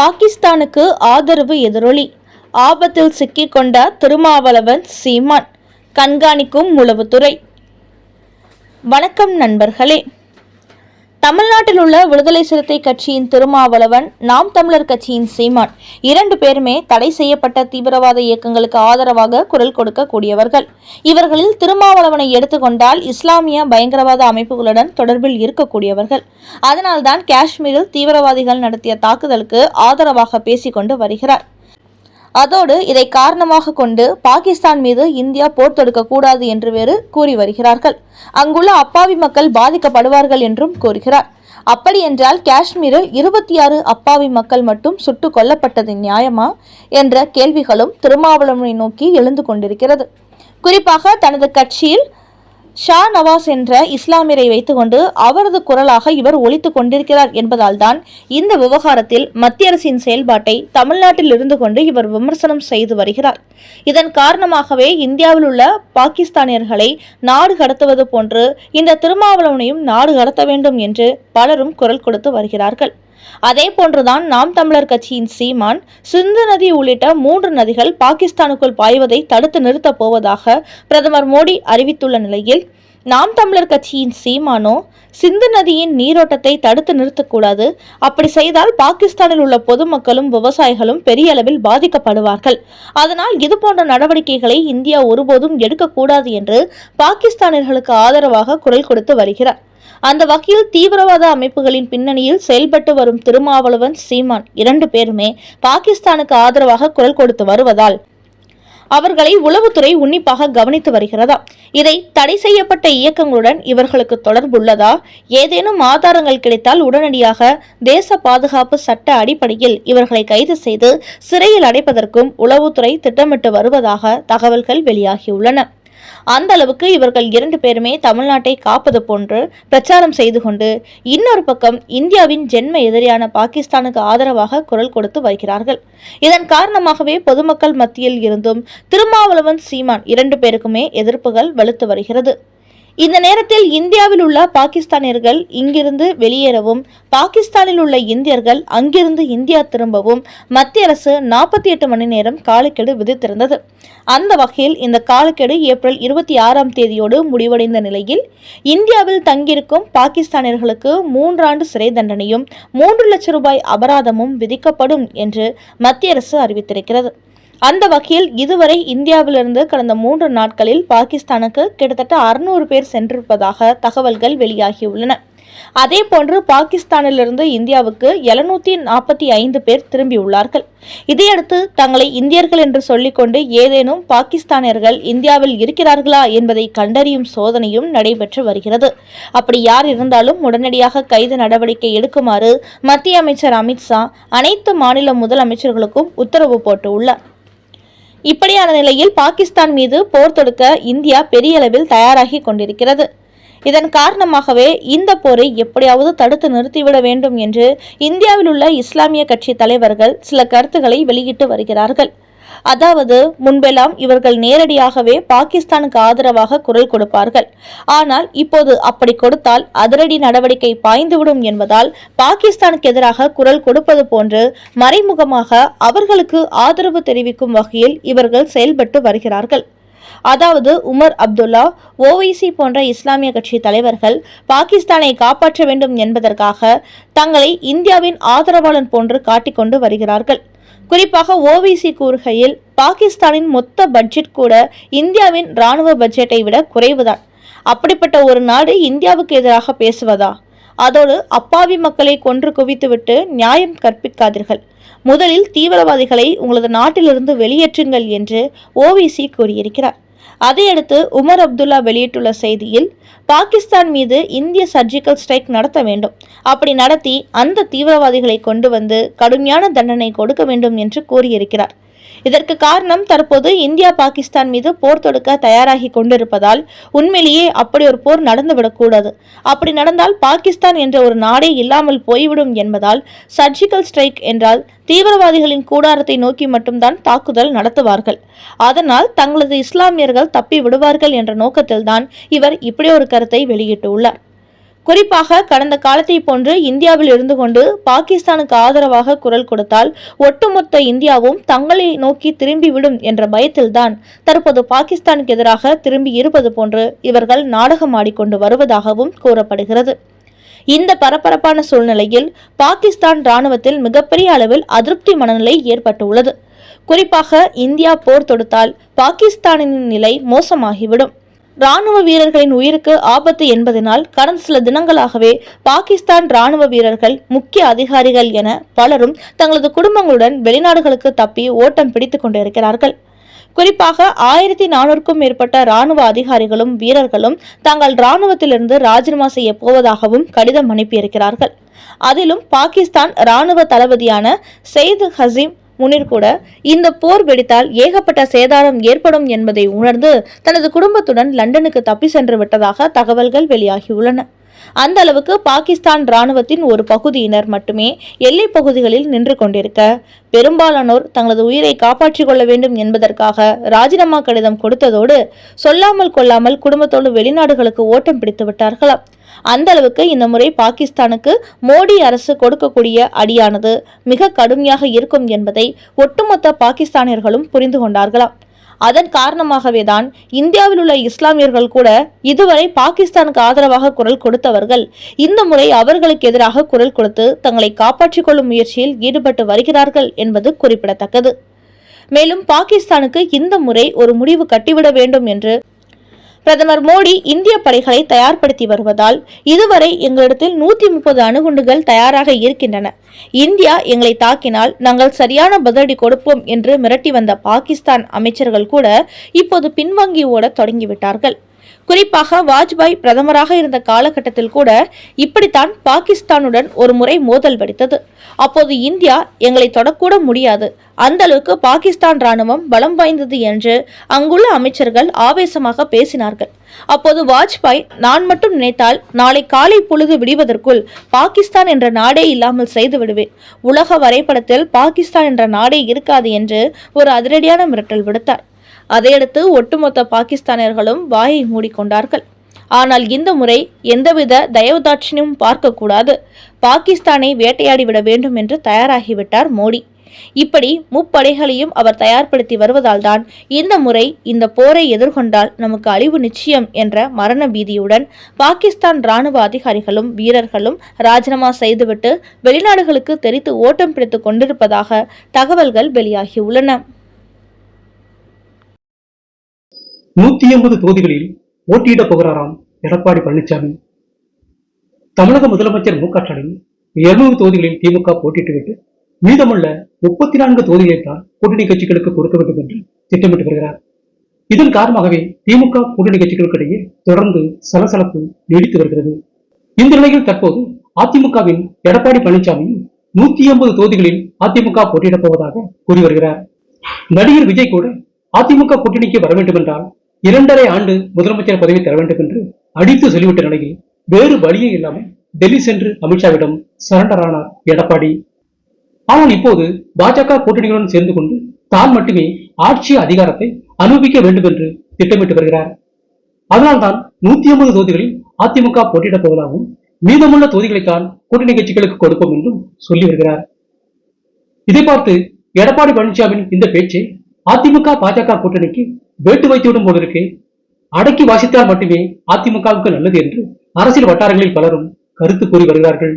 பாகிஸ்தானுக்கு ஆதரவு எதிரொலி. ஆபத்தில் சிக்கிக்கொண்ட திருமாவளவன் சீமான். கண்காணிக்கும் உளவுத்துறை. வணக்கம் நண்பர்களே. தமிழ்நாட்டில் உள்ள விடுதலை சிறுத்தை கட்சியின் திருமாவளவன் நாம் தமிழர் கட்சியின் சீமான். இரண்டு பேருமே தடை செய்யப்பட்ட தீவிரவாத இயக்கங்களுக்கு ஆதரவாக குரல் கொடுக்கக்கூடியவர்கள். இவர்களில் திருமாவளவனை எடுத்துக்கொண்டால் இஸ்லாமிய பயங்கரவாத அமைப்புகளுடன் தொடர்பில் இருக்கக்கூடியவர்கள். அதனால்தான் காஷ்மீரில் தீவிரவாதிகள் நடத்திய தாக்குதலுக்கு ஆதரவாக பேசிக்கொண்டு வருகிறார். அதோடு இதை காரணமாக கொண்டு பாகிஸ்தான் மீது இந்தியா போர் தொடுக்க கூடாது என்று வேறு கூறி வருகிறார்கள். அங்குள்ள அப்பாவி மக்கள் பாதிக்கப்படுவார்கள் என்றும் கூறுகிறார். அப்படி என்றால் காஷ்மீரில் இருபத்தி ஆறு அப்பாவி மக்கள் மட்டும் சுட்டுக் கொல்லப்பட்டது நியாயமா என்ற கேள்விகளும் திருமாவளவனை நோக்கி எழுந்து கொண்டிருக்கிறது. குறிப்பாக தனது கட்சியில் ஷா நவாஸ் என்ற இஸ்லாமியரை வைத்துக்கொண்டு அவரது குரலாக இவர் ஒழித்து கொண்டிருக்கிறார் என்பதால் தான் இந்த விவகாரத்தில் மத்திய அரசின் செயல்பாட்டை தமிழ்நாட்டில் இருந்து கொண்டு இவர் விமர்சனம் செய்து வருகிறார். இதன் காரணமாகவே இந்தியாவில் உள்ள பாகிஸ்தானியர்களை நாடு கடத்துவது போன்று இந்த திருமாவளவனையும் நாடு கடத்த வேண்டும் என்று பலரும் குரல் கொடுத்து வருகிறார்கள். அதே போன்றுதான் நாம் தமிழர் கட்சியின் சீமான் சிந்து நதி உள்ளிட்ட மூன்று நதிகள் பாகிஸ்தானுக்குள் பாய்வதை தடுத்து நிறுத்தப் போவதாக பிரதமர் மோடி அறிவித்துள்ள நிலையில் நாம் தமிழர் கட்சியின் சீமானோ சிந்து நதியின் நீரோட்டத்தை தடுத்து நிறுத்தக்கூடாது. அப்படி செய்தால் பாகிஸ்தானில் உள்ள பொதுமக்களும் விவசாயிகளும் பெரிய அளவில் பாதிக்கப்படுவார்கள். அதனால் இது போன்ற நடவடிக்கைகளை இந்தியா ஒருபோதும் எடுக்கக்கூடாது என்று பாகிஸ்தானியர்களுக்கு ஆதரவாக குரல் கொடுத்து வருகிறார். அந்த வகையில் தீவிரவாத அமைப்புகளின் பின்னணியில் செயல்பட்டு வரும் திருமாவளவன் சீமான் இரண்டு பேருமே பாகிஸ்தானுக்கு ஆதரவாக குரல் கொடுத்து வருவதால் அவர்களை உளவுத்துறை உன்னிப்பாக கவனித்து வருகிறதா? இதை தடை செய்யப்பட்ட இயக்கங்களுடன் இவர்களுக்கு தொடர்புள்ளதா ஏதேனும் ஆதாரங்கள் கிடைத்தால் உடனடியாக தேச பாதுகாப்பு சட்ட அடிப்படையில் இவர்களை கைது செய்து சிறையில் அடைப்பதற்கும் உளவுத்துறை திட்டமிட்டு வருவதாக தகவல்கள் வெளியாகியுள்ளன. அந்த அளவுக்கு இவர்கள் இரண்டு பேருமே தமிழ்நாட்டை காப்பது போன்று பிரச்சாரம் செய்து கொண்டு இன்னொரு பக்கம் இந்தியாவின் ஜென்ம எதிரியான பாகிஸ்தானுக்கு ஆதரவாக குரல் கொடுத்து வருகிறார்கள். இதன் காரணமாகவே பொதுமக்கள் மத்தியில் இருந்தும் திருமாவளவன் சீமான் இரண்டு பேருக்குமே எதிர்ப்புகள் வலுத்து வருகிறது. இந்த நேரத்தில் இந்தியாவில் உள்ள பாகிஸ்தானியர்கள் இங்கிருந்து வெளியேறவும் பாகிஸ்தானில் உள்ள இந்தியர்கள் அங்கிருந்து இந்தியா திரும்பவும் மத்திய அரசு நாற்பத்தி எட்டு மணி நேரம் காலக்கெடு விதித்திருந்தது. அந்த வகையில் இந்த காலக்கெடு ஏப்ரல் இருபத்தி ஆறாம் தேதியோடு முடிவடைந்த நிலையில் இந்தியாவில் தங்கியிருக்கும் பாகிஸ்தானியர்களுக்கு மூன்றாண்டு சிறை தண்டனையும் மூன்று லட்சம் ரூபாய் அபராதமும் விதிக்கப்படும் என்று மத்திய அரசு அறிவித்திருக்கிறது. அந்த வகையில் இதுவரை இந்தியாவிலிருந்து கடந்த மூன்று நாட்களில் பாகிஸ்தானுக்கு கிட்டத்தட்ட அறுநூறு பேர் சென்றிருப்பதாக தகவல்கள் வெளியாகியுள்ளன. அதே போன்று பாகிஸ்தானிலிருந்து இந்தியாவுக்கு எழுநூத்தி நாற்பத்தி ஐந்து பேர் திரும்பியுள்ளார்கள். இதையடுத்து தங்களை இந்தியர்கள் என்று சொல்லிக்கொண்டு ஏதேனும் பாகிஸ்தானியர்கள் இந்தியாவில் இருக்கிறார்களா என்பதை கண்டறியும் சோதனையும் நடைபெற்று வருகிறது. அப்படி யார் இருந்தாலும் உடனடியாக கைது நடவடிக்கை எடுக்குமாறு மத்திய அமைச்சர் அமித்ஷா அனைத்து மாநில முதலமைச்சர்களுக்கும் உத்தரவு போட்டுள்ளார். இப்படியான நிலையில் பாகிஸ்தான் மீது போர் தொடுக்க இந்தியா பெரிய அளவில் தயாராகி கொண்டிருக்கிறது. இதன் காரணமாகவே இந்த போரை எப்படியாவது தடுத்து நிறுத்திவிட வேண்டும் என்று இந்தியாவில் உள்ள இஸ்லாமிய கட்சி தலைவர்கள் சில கருத்துக்களை வெளியிட்டு வருகிறார்கள். அதாவது முன்பெல்லாம் இவர்கள் நேரடியாகவே பாகிஸ்தானுக்கு ஆதரவாக குரல் கொடுப்பார்கள். ஆனால் இப்போது அப்படி கொடுத்தால் அதிரடி நடவடிக்கை பாய்ந்துவிடும் என்பதால் பாகிஸ்தானுக்கு எதிராக குரல் கொடுப்பது போன்று மறைமுகமாக அவர்களுக்கு ஆதரவு தெரிவிக்கும் வகையில் இவர்கள் செயல்பட்டு வருகிறார்கள். அதாவது உமர் அப்துல்லா ஓவைசி போன்ற இஸ்லாமிய கட்சி தலைவர்கள் பாகிஸ்தானை காப்பாற்ற வேண்டும் என்பதற்காக தங்களை இந்தியாவின் ஆதரவாளன் போன்று காட்டிக்கொண்டு வருகிறார்கள். குறிப்பாக ஓவிசி கூறுகையில் பாகிஸ்தானின் மொத்த பட்ஜெட் கூட இந்தியாவின் இராணுவ பட்ஜெட்டை விட குறைவுதான். அப்படிப்பட்ட ஒரு நாடு இந்தியாவுக்கு எதிராக பேசுவதா? அதோடு அப்பாவி மக்களை கொன்று குவித்துவிட்டு நியாயம் கற்பிக்காதீர்கள். முதலில் தீவிரவாதிகளை உங்களது நாட்டிலிருந்து வெளியேற்றுங்கள் என்று ஓவிசி கூறியிருக்கிறார். அதையடுத்து உமர் அப்துல்லா வெளியிட்டுள்ள செய்தியில் பாகிஸ்தான் மீது இந்திய சர்ஜிக்கல் ஸ்ட்ரைக் நடத்த வேண்டும். அப்படி நடத்தி அந்த தீவிரவாதிகளை கொண்டு வந்து கடுமையான தண்டனை கொடுக்க வேண்டும் என்று கூறியிருக்கிறார். இதற்கு காரணம் தற்போது இந்தியா பாகிஸ்தான் மீது போர் தொடுக்க தயாராகி கொண்டிருப்பதால் உண்மையிலேயே அப்படி ஒரு போர் நடந்துவிடக்கூடாது அப்படி நடந்தால் பாகிஸ்தான் என்ற ஒரு நாடே இல்லாமல் போய்விடும் என்பதால் சர்ஜிக்கல் ஸ்ட்ரைக் என்றால் தீவிரவாதிகளின் கூடாரத்தை நோக்கி மட்டும்தான் தாக்குதல் நடத்துவார்கள். அதனால் தங்களது இஸ்லாமியர்கள் தப்பி விடுவார்கள் என்ற நோக்கத்தில்தான் இவர் இப்படி ஒரு கருத்தை வெளியிட்டுள்ளார். குறிப்பாக கடந்த காலத்தை போன்று இந்தியாவில் இருந்து கொண்டு பாகிஸ்தானுக்கு ஆதரவாக குரல் கொடுத்தால் ஒட்டுமொத்த இந்தியாவும் தங்களை நோக்கி திரும்பிவிடும் என்ற பயத்தில்தான் தற்போது பாகிஸ்தானுக்கு எதிராக திரும்பி இருப்பது போன்று இவர்கள் நாடகமாடிக்கொண்டு வருவதாகவும் கூறப்படுகிறது. இந்த பரபரப்பான சூழ்நிலையில் பாகிஸ்தான் ராணுவத்தில் மிகப்பெரிய அளவில் அதிருப்தி மனநிலை ஏற்பட்டுள்ளது. குறிப்பாக இந்தியா போர் தொடுத்தால் பாகிஸ்தானின் நிலை மோசமாகிவிடும். ராணுவ வீரர்களின் உயிருக்கு ஆபத்து என்பதனால் கடந்த சில தினங்களாகவே பாகிஸ்தான் ராணுவ வீரர்கள் முக்கிய அதிகாரிகள் என பலரும் தங்களது குடும்பங்களுடன் வெளிநாடுகளுக்கு தப்பி ஓட்டம் பிடித்துக் கொண்டிருக்கிறார்கள். குறிப்பாக ஆயிரத்தி நானூறுக்கும் மேற்பட்ட ராணுவ அதிகாரிகளும் வீரர்களும் தங்கள் ராணுவத்திலிருந்து ராஜினாமா செய்ய போவதாகவும் கடிதம் அனுப்பியிருக்கிறார்கள். அதிலும் பாகிஸ்தான் ராணுவ தளபதியான செயித் ஹசீம் முனிர் கூட இந்த போர் வெடித்தால் ஏகப்பட்ட சேதாரம் ஏற்படும் என்பதை உணர்ந்து தனது குடும்பத்துடன் லண்டனுக்கு தப்பி சென்று விட்டதாக தகவல்கள் வெளியாகியுள்ளன அந்த அளவுக்கு பாகிஸ்தான் இராணுவத்தின் ஒரு பகுதியினர் மட்டுமே எல்லைப் பகுதிகளில் நின்று கொண்டிருக்க பெரும்பாலானோர் தங்களது உயிரை காப்பாற்றிக் கொள்ள வேண்டும் என்பதற்காக ராஜினாமா கடிதம் கொடுத்ததோடு சொல்லாமல் கொள்ளாமல் குடும்பத்தோடு வெளிநாடுகளுக்கு ஓட்டம் பிடித்து விட்டார்களாம். அந்த அளவுக்கு இந்த முறை பாகிஸ்தானுக்கு மோடி அரசு கொடுக்கக்கூடிய அடியானது மிக கடுமையாக இருக்கும் என்பதை ஒட்டுமொத்த பாகிஸ்தானியர்களும் புரிந்து கொண்டார்களாம். அதன் காரணமாகவே தான் இந்தியாவில் உள்ள இஸ்லாமியர்கள் கூட இதுவரை பாகிஸ்தானுக்கு ஆதரவாக குரல் கொடுத்தவர்கள். இந்த முறை அவர்களுக்கு எதிராக குரல் கொடுத்து தங்களை காப்பாற்றிக் கொள்ளும் முயற்சியில் ஈடுபட்டு வருகிறார்கள் என்பது குறிப்பிடத்தக்கது. மேலும் பாகிஸ்தானுக்கு இந்த முறை ஒரு முடிவு கட்டிவிட வேண்டும் என்று பிரதமர் மோடி இந்திய படைகளை தயார்படுத்தி வருவதால் இதுவரை எங்களிடத்தில் நூற்றி முப்பது அணுகுண்டுகள் தயாராக இருக்கின்றன. இந்தியா எங்களை தாக்கினால் நாங்கள் சரியான பதிலடி கொடுப்போம் என்று மிரட்டி வந்த பாகிஸ்தான் அமைச்சர்கள் கூட இப்போது பின்வாங்கி ஓட தொடங்கிவிட்டார்கள். குறிப்பாக வாஜ்பாய் பிரதமராக இருந்த காலகட்டத்தில் கூட இப்படித்தான் பாகிஸ்தானுடன் ஒரு முறை மோதல் வெடித்தது. அப்போது இந்தியா எங்களை தொடக்கூட முடியாது. அந்த அளவுக்கு பாகிஸ்தான் ராணுவம் பலம் வாய்ந்தது என்று அங்குள்ள அமைச்சர்கள் ஆவேசமாக பேசினார்கள். அப்போது வாஜ்பாய் நான் மட்டும் நினைத்தால் நாளை காலை பொழுது விடுவதற்குள் பாகிஸ்தான் என்ற நாடே இல்லாமல் செய்து விடுவேன். உலக வரைபடத்தில் பாகிஸ்தான் என்ற நாடே இருக்காது என்று ஒரு அதிரடியான மிரட்டல் விடுத்தார். அதையடுத்து ஒட்டுமொத்த பாகிஸ்தானியர்களும் வாயை மூடிக்கொண்டார்கள். ஆனால் இந்த முறை எந்தவித தயவுதாட்சியும் பார்க்கக்கூடாது. பாகிஸ்தானை வேட்டையாடி விட வேண்டும் என்று தயாராகிவிட்டார் மோடி. இப்படி முப்படைகளையும் அவர் தயார்படுத்தி வருவதால் தான் இந்த முறை இந்த போரை எதிர்கொண்டால் நமக்கு அழிவு நிச்சயம் என்ற மரண பீதியுடன் பாகிஸ்தான் ராணுவ அதிகாரிகளும் வீரர்களும் ராஜினாமா செய்துவிட்டு வெளிநாடுகளுக்கு தெரித்து ஓட்டம் பிடித்துக் கொண்டிருப்பதாக தகவல்கள் வெளியாகியுள்ளன. நூத்தி எண்பது தொகுதிகளில் போட்டியிடப் போகிறாராம் எடப்பாடி பழனிசாமி தமிழக முதலமைச்சர் மு க ஸ்டாலின் இருநூறு தொகுதிகளில் திமுக போட்டியிட்டுவிட்டு மீதமுள்ள முப்பத்தி நான்கு தொகுதிகளை தான் கூட்டணி கட்சிகளுக்கு கொடுக்க வேண்டும் என்று திட்டமிட்டு வருகிறார். இதன் காரணமாகவே திமுக கூட்டணி கட்சிகளுக்கிடையே தொடர்ந்து சலசலப்பு நீடித்து வருகிறது. இந்த நிலையில் தற்போது அதிமுகவின் எடப்பாடி பழனிசாமி நூத்தி எண்பது தொகுதிகளில் அதிமுக போட்டியிடப் போவதாக கூறி வருகிறார். நடிகர் விஜய் கூட அதிமுக கூட்டணிக்கு வர வேண்டும் என்றால் இரண்டரை ஆண்டு முதலமைச்சர் பதவி தர வேண்டும் என்று அடித்து சொல்லிவிட்ட நிலையில் வேறு வழியே இல்லாமல் டெல்லி சென்று அமித்ஷாவிடம் சரண்டர் ஆனார் எடப்பாடி. ஆனால் இப்போது பாஜக கூட்டணிகளுடன் சேர்ந்து கொண்டு தான் மட்டுமே ஆட்சி அதிகாரத்தை அனுபவிக்க வேண்டும் என்று திட்டமிட்டு வருகிறார். அதனால்தான் நூத்தி ஐம்பது தொகுதிகளில் அதிமுக போட்டியிடப் போவதாகவும் மீதமுள்ள தொகுதிகளைத்தான் கூட்டணி கட்சிகளுக்கு கொடுப்போம் என்றும் சொல்லி வருகிறார். இதை பார்த்து எடப்பாடி பழனிசாமியின் இந்த பேச்சை அதிமுக பாஜக கூட்டணிக்கு வேட்டு வைத்துவிடும் போதற்கு அடக்கி வாசித்தால் மட்டுமே அதிமுகவுக்கு நல்லது என்று அரசியல் வட்டாரங்களில் பலரும் கருத்து கூறி வருகிறார்கள்.